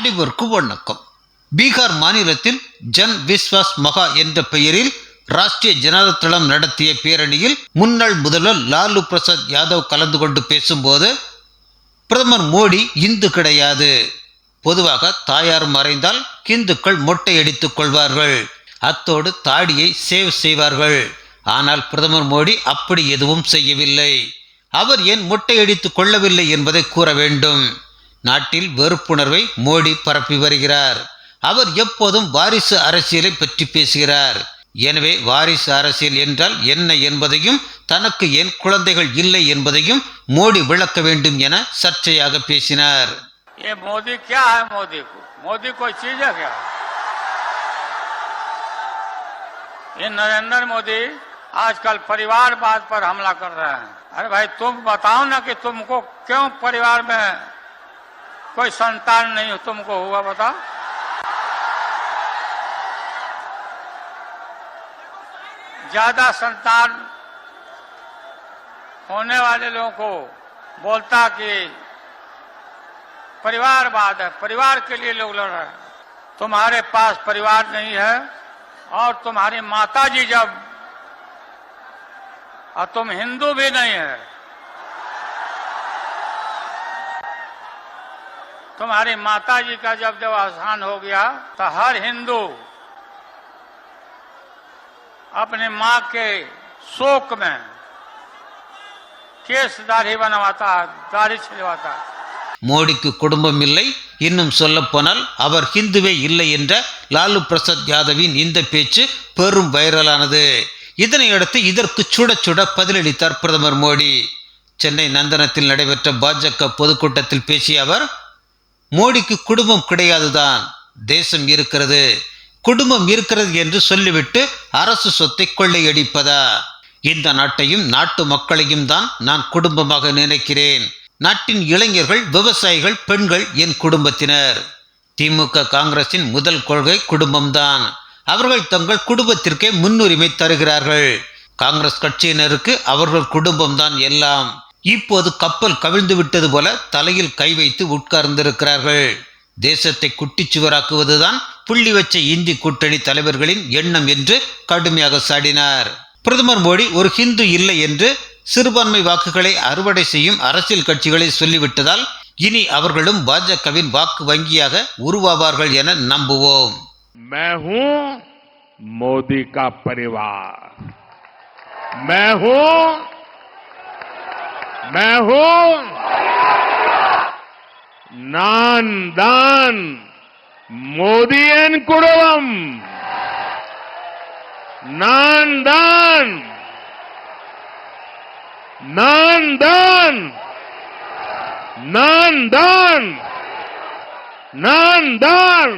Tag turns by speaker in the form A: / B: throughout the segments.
A: அனைவருக்கும் வணக்கம் பீகார் மாநிலத்தில் ஜன் விஸ்வாஸ் மகா என்ற பெயரில் ராஷ்டிரிய ஜனதா தளம் நடத்திய பேரணியில் முன்னாள் முதல்வர் லாலு பிரசாத் யாதவ் கலந்து கொண்டு பேசும்போது பிரதமர் மோடி இந்து கிடையாது. பொதுவாக தாயார் மறைந்தால் இந்துக்கள் மொட்டையடித்துக் கொள்வார்கள். அத்தோடு தாடியை சேவ் செய்வார்கள். ஆனால் பிரதமர் மோடி அப்படி எதுவும் செய்யவில்லை. அவர் ஏன் மொட்டை அடித்துக் கொள்ளவில்லை என்பதை கூற வேண்டும். நாட்டில் வெறுப்புணர்வை மோடி பரப்பி வருகிறார் அவர் எப்போதும் வாரிசு அரசியலை பற்றி பேசுகிறார் எனவே வாரிசு அரசியல் என்றால் என்ன என்பதையும் தனக்கு ஏன் குழந்தைகள் இல்லை என்பதையும் மோடி விளக்க வேண்டும் என சர்ச்சையாக பேசினார்
B: ये मोदी क्या है मोदी को मोदी कोई चीज है क्या ये नरेंद्र मोदी आजकल परिवारवाद पर हमला कर रहे हैं अरे भाई तुम बताओ ना कि तुमको क्यों परिवार में कोई संतान नहीं हो, तुमको हुआ बताओ। ज़्यादा संतान होने वाले लोगों को बोलता कि परिवारवाद है, परिवार के लिए लोग लड़ रहे हैं। तुम्हारे पास परिवार नहीं है और तुम्हारी माता जी जब, और तुम हिंदू भी नहीं है तुम्हारी माता जी का जब जब अवसान हो गया तो हर हिंदू अपने माँ के शोक में केस दाढ़ी बनवाता है दाढ़ी छिलवाता है
A: மோடிக்கு குடும்பம் இல்லை இன்னும் சொல்லப்போனால் அவர் ஹிந்துவே இல்லை என்ற லாலு பிரசாத் யாதவின் இந்த பேச்சு பெரும் வைரலானது இதனையடுத்து இதற்கு சுட சுட பதிலளித்தார் பிரதமர் மோடி சென்னை நந்தனத்தில் நடைபெற்ற பாஜக பொதுக்கூட்டத்தில் பேசிய அவர் மோடிக்கு குடும்பம் கிடையாதுதான். தேசம் இருக்கிறது. குடும்பம் இருக்கிறது என்று சொல்லிவிட்டு அரசு சொத்தை கொள்ளையடிப்பதா? இந்த நாட்டையும் நாட்டு மக்களையும் தான் நான் குடும்பமாக நினைக்கிறேன். நாட்டின் இளைஞர்கள் விவசாயிகள் பெண்கள் என் குடும்பத்தினர். திமுக காங்கிரசின் முதல் கொள்கை குடும்பம்தான். அவர்கள் தங்கள் குடும்பத்திற்கே முன்னுரிமை தருகிறார்கள். காங்கிரஸ் கட்சியினருக்கு அவர்கள் குடும்பம்தான் எல்லாம். இப்போது கப்பல் கவிழ்ந்து விட்டது போல தலையில் கை வைத்து உட்கார்ந்திருக்கிறார்கள். தேசத்தை குட்டிச்சுவராக்குவதுதான் புள்ளி வச்ச இந்தி கூட்டணி தலைவர்களின் எண்ணம் என்று கடுமையாக சாடினார். பிரதமர் மோடி ஒரு ஹிந்து இல்லை என்று சிறுபான்மை வாக்குகளை அறுவடை செய்யும் அரசியல் கட்சிகளை சொல்லிவிட்டதால் இனி அவர்களும் பாஜகவின் வாக்கு வங்கியாக உருவாவார்கள் என நம்புவோம்.
C: மோடி கா பரிவார் मैं हूं मैं हूं नान दान मोदियन कुड़वम नान दान नान दान नान दान नान दान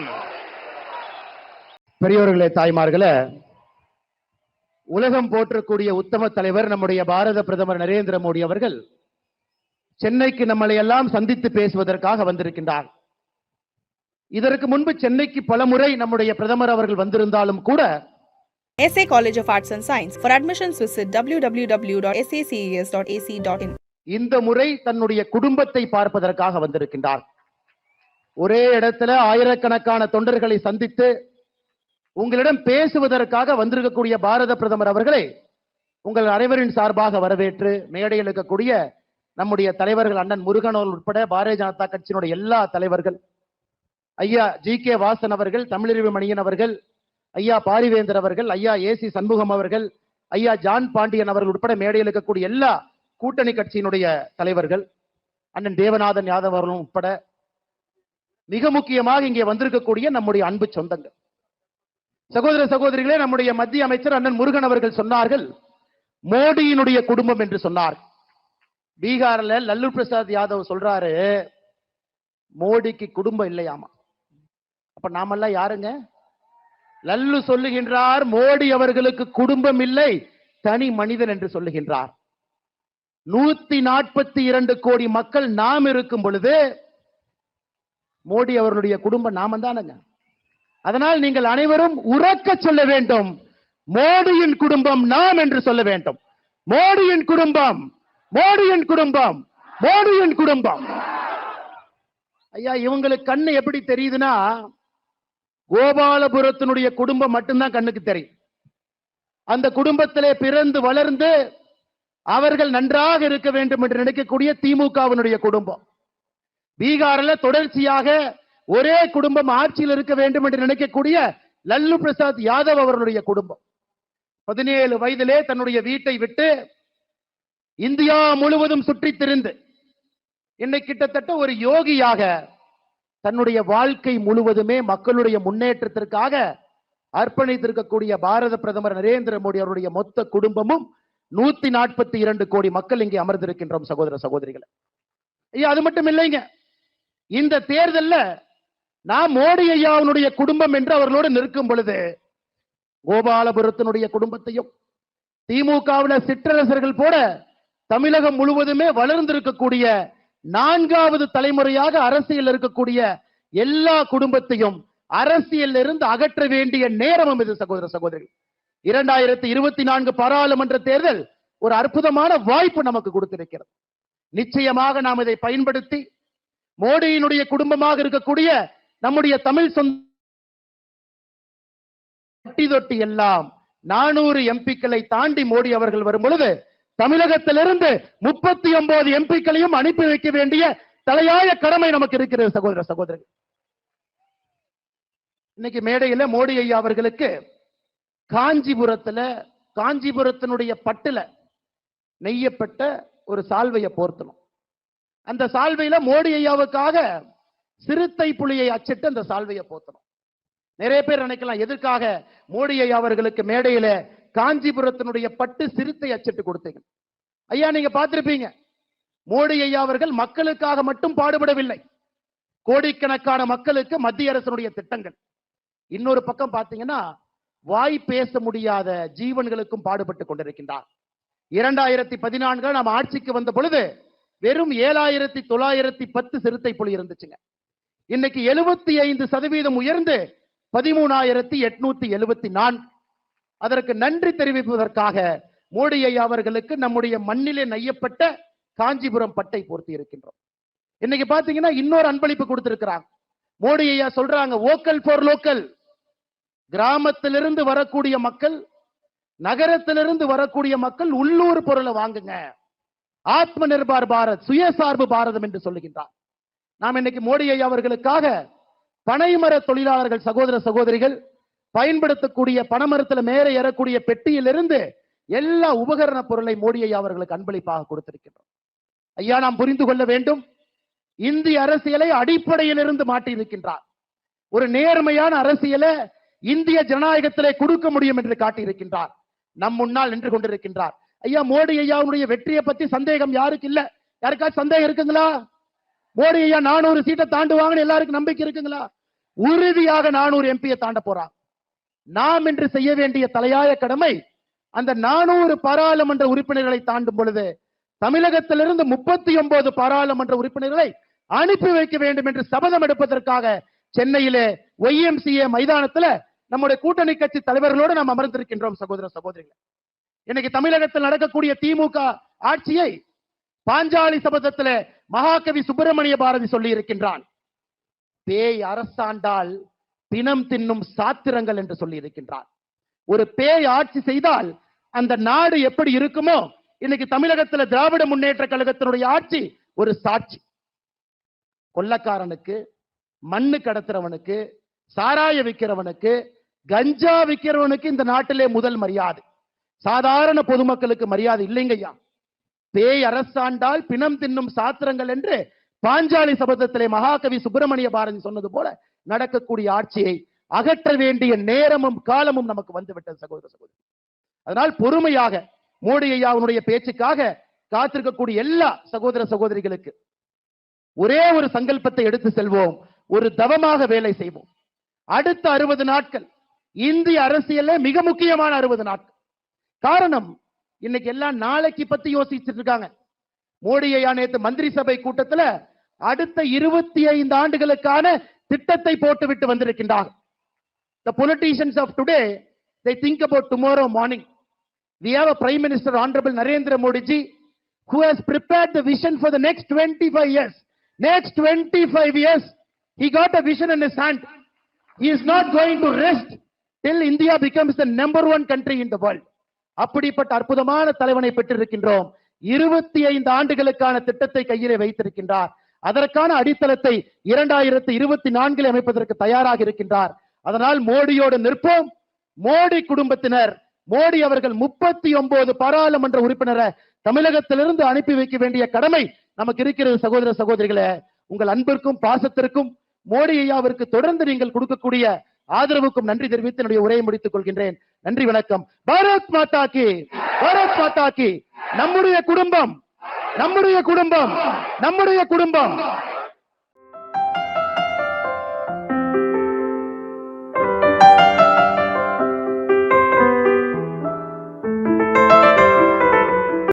D: பெரியோர்களே தாய்மார்களே உலகம் போற்றக்கூடிய உத்தம தலைவர் நம்முடைய பாரத பிரதமர் நரேந்திர மோடி அவர்கள் சென்னைக்கு நம்மளை எல்லாம் சந்தித்து பேசுவதற்காக வந்திருக்கின்றார் இதற்கு முன்பு சென்னைக்கு பலமுறை நம்முடைய பிரதமர் அவர்கள் வந்திருந்தாலும் கூட
E: SA College of Arts and Science. For admissions, visit www.saces.ac.in.
D: இந்த முறை தன்னுடைய குடும்பத்தை பார்ப்பதற்காக வந்திருக்கின்றார் ஒரே இடத்துல ஆயிரக்கணக்கான தொண்டர்களை சந்தித்து உங்களிடம் பேசுவதற்காக வந்திருக்கக்கூடிய பாரத பிரதமர் அவர்களை உங்கள் அனைவரின் சார்பாக வரவேற்று மேடையில் இருக்கக்கூடிய நம்முடைய தலைவர்கள் அண்ணன் முருகன் உட்பட பாரதிய ஜனதா கட்சியினுடைய எல்லா தலைவர்கள். ஐயா ஜி கே வாசன் அவர்கள் தமிழறிவு மணியன் அவர்கள் ஐயா பாரிவேந்தர் அவர்கள் ஐயா ஏசி சண்முகம் அவர்கள் ஐயா ஜான் பாண்டியன் அவர்கள் உட்பட மேடையில் இருக்கக்கூடிய எல்லா கூட்டணி கட்சியினுடைய தலைவர்கள் அண்ணன் தேவநாதன் யாதவ் அவர்களும் உட்பட மிக முக்கியமாக இங்கே வந்திருக்கக்கூடிய நம்முடைய அன்பு சொந்தங்கள். சகோதர சகோதரிகளே நம்முடைய மத்திய அமைச்சர் அண்ணன் முருகன் அவர்கள் சொன்னார்கள் மோடியினுடைய குடும்பம் என்று சொன்னார் பீகார்ல லல்லு பிரசாத் யாதவ் சொல்றாரு மோடிக்கு குடும்பம் இல்லையாமா? அப்ப நாமெல்லாம் யாருங்க? லல்லு சொல்லுகின்றார் மோடி அவர்களுக்கு குடும்பம் இல்லை தனி மனிதன் என்று சொல்லுகின்றார். நூத்தி நாற்பத்தி இரண்டு கோடி மக்கள் நாம் இருக்கும் பொழுது மோடி அவர்களுடைய குடும்பம் நாம தானங்க? அதனால் நீங்கள் அனைவரும் உறக்க சொல்ல வேண்டும். மோடியின் குடும்பம் நாம் என்று சொல்ல வேண்டும். மோடியின் குடும்பம் மோடியின் குடும்பம் மோடியின் குடும்பம். ஐயா இவங்களுக்கு கண்ணு எப்படி தெரியுதுன்னா கோபாலபுரத்தினுடைய குடும்பம் மட்டும்தான் கண்ணுக்கு தெரியும். அந்த குடும்பத்திலே பிறந்து வளர்ந்து அவர்கள் நன்றாக இருக்க வேண்டும் என்று நினைக்கக்கூடிய திமுகவினுடைய குடும்பம். பீகார்ல தொடர்ச்சியாக ஒரே குடும்பம் ஆட்சியில் இருக்க வேண்டும் என்று நினைக்கக்கூடிய லல்லு பிரசாத் யாதவ் அவர்களுடைய குடும்பம். பதினேழு வயதிலே தன்னுடைய வீட்டை விட்டு இந்தியா முழுவதும் சுற்றித் திரிந்து என்னை கிட்டத்தட்ட ஒரு யோகியாக தன்னுடைய வாழ்க்கை முழுவதுமே மக்களுடைய முன்னேற்றத்திற்காக அர்ப்பணித்திருக்கக்கூடிய பாரத பிரதமர் நரேந்திர மோடி அவருடைய மொத்த குடும்பமும் நூத்தி நாற்பத்தி இரண்டு கோடி மக்கள் இங்கே அமர்ந்திருக்கின்றோம் சகோதர சகோதரிகளை. ஐயா அது மட்டும் இல்லைங்க. இந்த தேர்தல்ல நான் மோடி ஐயாவுடைய குடும்பம் என்று அவர்களோடு நிற்கும் பொழுது கோபாலபுரத்தினுடைய குடும்பத்தையும் திமுகவுல சிற்றரசர்கள் போல தமிழகம் முழுவதுமே வளர்ந்திருக்கக்கூடிய நான்காவது தலைமுறையாக அரசியல் இருக்கக்கூடிய எல்லா குடும்பத்தையும் அரசியல் இருந்து அகற்ற வேண்டிய நேரமும் இது சகோதர சகோதரி. இரண்டாயிரத்தி இருபத்தி நான்கு பாராளுமன்ற தேர்தல் ஒரு அற்புதமான வாய்ப்பு நமக்கு கொடுத்திருக்கிறது. நிச்சயமாக நாம் இதை பயன்படுத்தி மோடியினுடைய குடும்பமாக இருக்கக்கூடிய நம்முடைய தமிழ் சொந்த தொட்டி தொட்டி எல்லாம் நானூறு எம்பிக்களை தாண்டி மோடி அவர்கள் வரும் பொழுது தமிழகத்திலிருந்து முப்பத்தி ஒன்பது எம்பிக்களையும் அனுப்பி வைக்க வேண்டிய தலையாய கடமை நமக்கு இருக்கிறது சகோதர சகோதரர்கள் இன்னைக்கு மேடையில மோடி ஐயா அவர்களுக்கு காஞ்சிபுரத்துல காஞ்சிபுரத்தினுடைய பட்டுல நெய்யப்பட்ட ஒரு சால்வையை போர்த்தணும். அந்த சால்வையில மோடி ஐயாவுக்காக சிறுத்தை புலியை அச்சிட்டு அந்த சால்வையை போர்த்தணும். நிறைய பேர் நினைக்கலாம் எதற்காக மோடி ஐயா அவர்களுக்கு மேடையில காஞ்சிபுரத்தினுடைய பட்டு சிறுத்தை அச்சிட்டு கொடுத்தீங்க. ஐயா நீங்க பார்த்திருப்பீங்க. மோடி ஐயா அவர்கள் மக்களுக்காக மட்டும் பாடுபடவில்லை. கோடிக்கணக்கான மக்களுக்கு மத்திய அரசினுடைய திட்டங்கள். இன்னொரு பக்கம் பாத்தீங்கன்னா வாய் பேச முடியாத ஜீவன்களுக்கும் பாடுபட்டு கொண்டிருக்கின்றார். இரண்டாயிரத்தி பதினான்கு நாம் ஆட்சிக்கு வந்த பொழுது வெறும் ஏழாயிரத்தி தொள்ளாயிரத்தி பத்து சிறுத்தை புலி இருந்துச்சுங்க. இன்னைக்கு எழுபத்தி ஐந்து சதவீதம் உயர்ந்து பதிமூணாயிரத்தி எட்நூத்தி எழுபத்தி நான்கு. அதற்கு நன்றி தெரிவிப்பதற்காக மோடி ஐயா அவர்களுக்கு நம்முடைய மண்ணிலே நெய்யப்பட்ட காஞ்சிபுரம் பட்டை போர்த்தி இருக்கின்றோம். இன்னைக்கு பாத்தீங்கன்னா இன்னொரு அன்பளிப்பு கொடுத்திருக்கிறாங்க. மோடி ஐயா சொல்றாங்க? ஓக்கல் ஃபார் லோக்கல் கிராமத்திலிருந்து வரக்கூடிய மக்கள் நகரத்திலிருந்து வரக்கூடிய மக்கள் உள்ளூர் பொருளை வாங்குங்க. ஆத்ம நிர்பார் பாரத் சுயசார்பு பாரதம் என்று சொல்லுகின்றார். நாம் இன்னைக்கு மோடி ஐயா அவர்களுக்காக பனைமர தொழிலாளர்கள் சகோதர சகோதரிகள் பயன்படுத்தக்கூடிய பணமரத்துல மேலே ஏறக்கூடிய பெட்டியிலிருந்து எல்லா உபகரண பொருளை மோடியை அவர்களுக்கு அன்பளிப்பாக கொடுத்திருக்கின்றோம். ஐயா நாம் புரிந்து கொள்ள வேண்டும். இந்திய அரசியலை அடிப்படையிலிருந்து மாற்றி இருக்கின்றார் ஒரு நேர்மையான அரசியலை இந்திய ஜனநாயகத்திலே கொடுக்க முடியும் என்று காட்டியிருக்கின்றார். நம் முன்னால் நின்று கொண்டிருக்கின்றார். ஐயா மோடி ஐயாவுடைய வெற்றியை பத்தி சந்தேகம் யாருக்கு இல்ல? யாருக்காச்சும் சந்தேகம் இருக்குங்களா? மோடி ஐயா நானூறு சீட்டை தாண்டுவாங்கன்னு எல்லாருக்கும் நம்பிக்கை இருக்குங்களா? உறுதியாக நானூறு எம்பியை தாண்ட போறாங்க நாம் இன்று செய்ய வேண்டிய தலையாய கடமை அந்த நானூறு பாராளுமன்ற உறுப்பினர்களை தாண்டும் பொழுது தமிழகத்திலிருந்து முப்பத்தி ஒன்பது பாராளுமன்ற உறுப்பினர்களை அனுப்பி வைக்க வேண்டும் என்று சபதம் எடுப்பதற்காக சென்னையிலே ஒய்எம்சிஏ மைதானத்துல நம்முடைய கூட்டணி கட்சி தலைவர்களோடு நாம் அமர்ந்திருக்கின்றோம் சகோதர சகோதரிகள். இன்னைக்கு தமிழகத்தில் நடக்கக்கூடிய திமுக ஆட்சியை பாஞ்சாலி சபதத்துல மகாகவி சுப்பிரமணிய பாரதி சொல்லி இருக்கின்றான் பேய் அரசாண்டால் பிணம் தின்னும் சாத்திரங்கள் என்று சொல்லி இருக்கின்றார். ஒரு பேய் ஆட்சி செய்தால் அந்த நாடு எப்படி இருக்குமோ இன்னைக்கு தமிழகத்துல திராவிட முன்னேற்ற கழகத்தினுடைய ஆட்சி ஒரு சாட்சி. கொள்ளக்காரனுக்கு மண்ணு கடத்துறவனுக்கு சாராய விற்கிறவனுக்கு கஞ்சா விற்கிறவனுக்கு இந்த நாட்டிலே முதல் மரியாதை. சாதாரண பொதுமக்களுக்கு மரியாதை இல்லைங்கய்யா பேய் அரசாண்டால் பிணம் தின்னும் சாத்திரங்கள் என்று பாஞ்சாலி சபதத்திலே மகாகவி சுப்பிரமணிய பாரதி சொன்னது போல நடக்கக்கூடிய ஆட்சியை அகற்ற வேண்டிய நேரமும் காலமும் நமக்கு வந்துவிட்டது சகோதர சகோதரி. அதனால் பொறுமையாக மோடி ஐயாவுடைய பேச்சுக்காக காத்திருக்கக்கூடிய எல்லா சகோதர சகோதரிகளுக்கு ஒரே ஒரு சங்கல்பத்தை எடுத்து செல்வோம் ஒரு தவமாக வேலை செய்வோம். அடுத்த அறுபது நாட்கள் இந்திய அரசியல்ல மிக முக்கியமான அறுபது நாட்கள். காரணம் இன்னைக்கு எல்லாம் நாளைக்கு பத்தி யோசிச்சுட்டு இருக்காங்க. மோடி ஐயா நேத்து மந்திரி சபை கூட்டத்துல அடுத்த இருபத்தி ஐந்து ஆண்டுகளுக்கான திட்டத்தை போட்டுவிட்டு வந்திருக்கின்றார் the politicians of today they think about tomorrow morning we have a prime minister honorable narendra modi ji who has prepared the vision for the next 25 years Next 25 years, he got a vision in his hand. He is not going to rest till India becomes the number one country in the world. அப்படிப்பட்ட அற்புதமான தலைவனை பெற்றிருக்கின்றோம் இருபத்தி ஐந்து ஆண்டுகளுக்கான திட்டத்தை கையிலே வைத்திருக்கின்றார் அதற்கான அடித்தளத்தை இரண்டாயிரத்தி இருபத்தி நான்கில் அமைப்பதற்கு தயாராக இருக்கின்றார். அதனால் மோடியோடு நிற்போம். மோடி குடும்பத்தினர் மோடி அவர்கள் முப்பத்தி ஒன்பது பாராளுமன்ற உறுப்பினரை தமிழகத்திலிருந்து அனுப்பி வைக்க வேண்டிய கடமை நமக்கு இருக்கிறது சகோதர சகோதரிகளே. உங்கள் அன்பிற்கும் பாசத்திற்கும் மோடி ஐயாவிற்கு தொடர்ந்து நீங்கள் கொடுக்கக்கூடிய ஆதரவுக்கும் நன்றி தெரிவித்து என்னுடைய உரையை முடித்துக் கொள்கின்றேன். நன்றி வணக்கம். பாரத் மாதா கி பாரத் மாதா கி. நம்முடைய குடும்பம் நம்முடைய குடும்பம் நம்முடைய குடும்பம்.